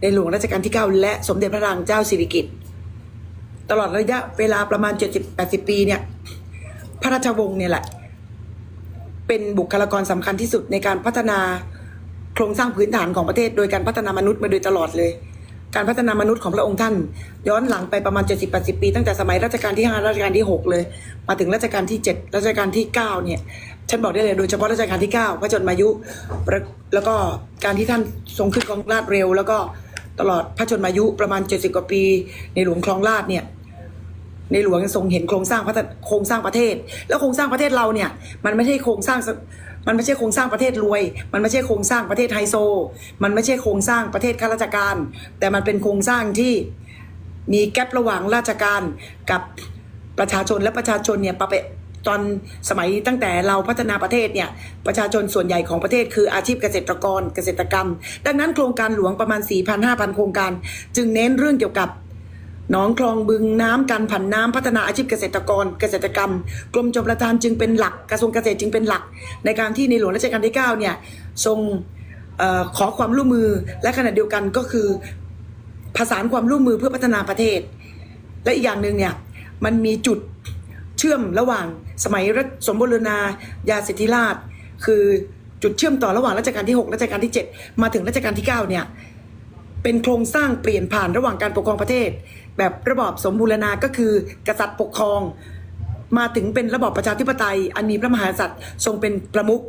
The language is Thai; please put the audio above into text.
ในหลวงรัชกาลที่ 9 และสมเด็จพระนางเจ้าสิริกิติ์ตลอดระยะเวลาประมาณ 70-80 ปีเนี่ย พระราชวงศ์เนี่ยแหละ เป็นบุคลากรสำคัญที่สุดในการพัฒนาโครงสร้างพื้นฐานของประเทศ โดยการพัฒนามนุษย์มาโดยตลอดเลย การพัฒนามนุษย์ของพระองค์ท่าน ย้อนหลังไปประมาณ 70-80 ปี ตั้งแต่สมัยรัชกาลที่5รัชกาลที่ 6 เลย มาถึงรัชกาลที่ 7 รัชกาลที่ 9 เนี่ยฉันบอกได้เลยโดยเฉพาะรัชกาลที่ 9 พระชนมายุ แล้วก็การที่ท่านทรงขึ้นกองราชเร็ว แล้วก็ ตลอดพระชนมายุประมาณ 70 กว่าปี ในหลวงคลองราชเนี่ยในหลวงทรงเห็นโครงสร้างพัฒโครงสร้างประเทศ แล้วโครงสร้างประเทศเราเนี่ย มันไม่ใช่โครงสร้างมันไม่ใช่โครงสร้างประเทศรวย มันไม่ใช่โครงสร้างประเทศไฮโซ มันไม่ใช่โครงสร้างประเทศข้าราชการ แต่มันเป็นโครงสร้างที่มีแกลบระหว่างราชการกับประชาชนและประชาชนเนี่ยปะเปะ ตอนสมัยตั้งแต่เราพัฒนาประเทศเนี่ยประชาชนส่วนใหญ่ของประเทศคืออาชีพเกษตรกรเกษตรกรรม ดังนั้นโครงการหลวงประมาณ 4,000-5,000 โครงการ จึงเน้นเรื่องเกี่ยวกับหนองคลองบึงน้ำกันผันน้ำพัฒนาอาชีพเกษตรกรเกษตรกรรม กรมชลประทานจึงเป็นหลักกระทรวงเกษตรจึงเป็นหลัก ในการที่ในหลวงรัชกาลที่9เนี่ยทรงออขอความร่วมมือและขณะเดียวกันก็คือผสานความร่วมมือเพื่อพัฒนาประเทศ และอีกอย่างหนึ่งเนี่ยมันมีจุด ชื่อมระหว่างสมัยรัชสมบูรณายาสิทธิราช คือจุดเชื่อมต่อระหว่างรัชกาลที่ 6 รัชกาลที่ 7 มาถึงรัชกาลที่ 9 เนี่ยเป็นโครงสร้างเปลี่ยนผ่านระหว่างการปกครองประเทศ แบบระบอบสมบูรณาก็คือกษัตริย์ปกครอง มาถึงเป็นระบอบประชาธิปไตย อันมีพระมหากษัตริย์ทรงเป็นประมุข